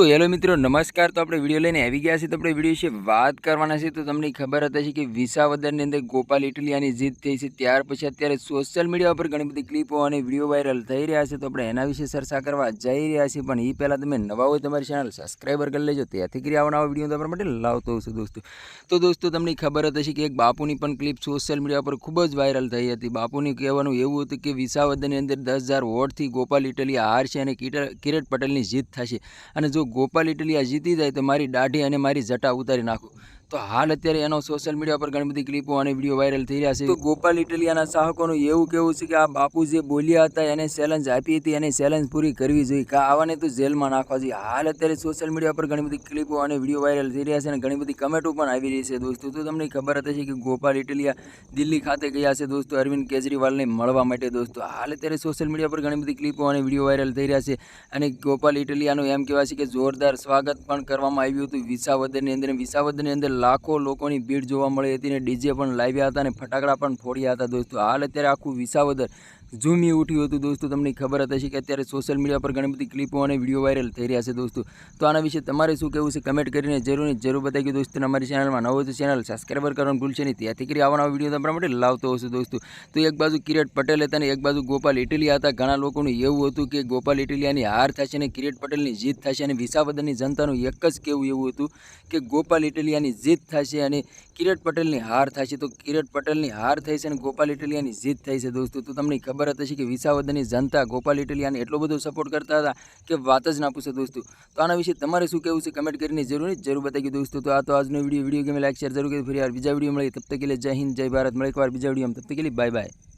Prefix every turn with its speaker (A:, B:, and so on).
A: તો હેલો મિત્રો, નમસ્કાર. તો આપણે વીડિયો લઈને આવી ગયા છે તો આપણે વીડિયો વિશે વાત કરવાના છે તો તમને ખબર હતી કે વિસાવદરની અંદર ગોપાલ ઇટલિયાની જીત થઈ છે. ત્યાર પછી અત્યારે સોશિયલ મીડિયા પર ઘણી બધી ક્લિપો અને વીડિયો વાયરલ થઈ રહ્યા છે. તો આપણે એના વિશે ચર્ચા કરવા જઈ રહ્યા છીએ. પણ એ પહેલાં તમે નવા હોય તમારી ચેનલ સબસ્ક્રાઈબર કરી લેજો. ત્યાંથી કરી આવવાના વીડિયો તમારા માટે લાવતો છું, દોસ્તો. તો દોસ્તો, તમને ખબર હશે કે એક બાપુની પણ ક્લિપ સોશિયલ મીડિયા પર ખૂબ જ વાયરલ થઈ હતી. બાપુની કહેવાનું એવું હતું કે વિસાવદરની અંદર દસ હજાર વોટથી ગોપાલ ઇટલિયા હારશે અને કિરીટ પટેલની જીત થશે. અને જો ગોપાલ ઇટલિયા જીતી જાય તો મારી દાઢી અને મારી જટા ઉતારી નાખું. તો હાલ અત્યારે એનો સોશિયલ મીડિયા પર ઘણી બધી ક્લિપો અને વીડિયો વાયરલ થઈ રહ્યા છે. તો ગોપાલ ઇટલિયાના ચાહકોનું એવું કેવું છે કે આ બાપુ જે બોલ્યા હતા એને ચેલેન્જ આપી હતી, એને ચેલેન્જ પૂરી કરવી જોઈએ. કે આવાને તો જેલમાં નાખવા જોઈએ. હાલ અત્યારે સોશિયલ મીડિયા પર ઘણી બધી ક્લિપો અને વીડિયો વાયરલ થઈ રહ્યા છે અને ઘણી બધી કમેન્ટો પણ આવી રહી છે દોસ્તો. તો તમને ખબર હતી કે ગોપાલ ઇટલિયા દિલ્હી ખાતે ગયા છે દોસ્તો અરવિંદ કેજરીવાલને મળવા માટે દોસ્તો. હાલ અત્યારે સોશિયલ મીડિયા પર ઘણી બધી ક્લિપો અને વીડિયો વાયરલ થઈ રહ્યા છે અને ગોપાલ ઇટલિયાનું એમ કહેવાય છે કે જોરદાર સ્વાગત પણ કરવામાં આવ્યું હતું. વિસાવદરની અંદર વિસાવદરની અંદર લાખો લોકોની ભીડ જોવા મળી હતી અને ડીજે પણ લાવ્યા હતા અને ફટાકડા પણ ફોડ્યા હતા દોસ્તો. હાલ અત્યારે આખું વિસાવદર ઝૂમી ઉઠ્યું હતું દોસ્તો, તમને ખબર હતી કે અત્યારે સોશિયલ મીડિયા પર ઘણી બધી ક્લિપો અને વીડિયો વાયરલ થઈ રહ્યા છે દોસ્તો. તો આના વિશે તમારે શું કહેવું છે કમેન્ટ કરીને જરૂરની જરૂર બતાવી દોસ્તો. અમારી ચેનલમાં નવો તો ચેનલ સબસ્ક્રાઈબર કરવાનું ભૂલશે નહીં. ત્યાંથી કરી આવવાના વીડિયો તમારા માટે લાવતો હશે દોસ્તો. તો એક બાજુ કિરીટ પટેલ હતા અને એક બાજુ ગોપાલ ઇટલિયા હતા. ઘણા લોકોનું એવું હતું કે ગોપાલ ઇટલિયાની હાર થશે અને કિરીટ પટેલની જીત થશે અને વિસાવદરની જનતાનું એક જ કહેવું એવું હતું કે ગોપાલ ઇટલિયાની જીત થશે અને કિરીટ પટેલની હાર થશે. તો કિરીટ પટેલની હાર થઈ છે અને ગોપાલ ઇટલિયાની જીત થઈ છે દોસ્તો. તો તમને ખબર ખબર હતી કે વિસાવદરની જનતા ગોપાલ ઇટલિયાને એટલો બધો સપોર્ટ કરતા હતા કે વાત જ ના પૂછો દોસ્તો. તો આના વિશે તમારે શું કહેવું છે? કમેન્ટ કરીને જરૂર જરૂર બતાવી દોસ્તો. તો આ તો આજનો વીડિયો વીડિયો ગમે લાઈક શેર જરૂર કરી. ફરી યાર બીજા વીડિયો મળે તબ તક જય હિન્દ, જય ભારત. મળે એકવાર બીજા વીડિયો તબ તક બાય બાય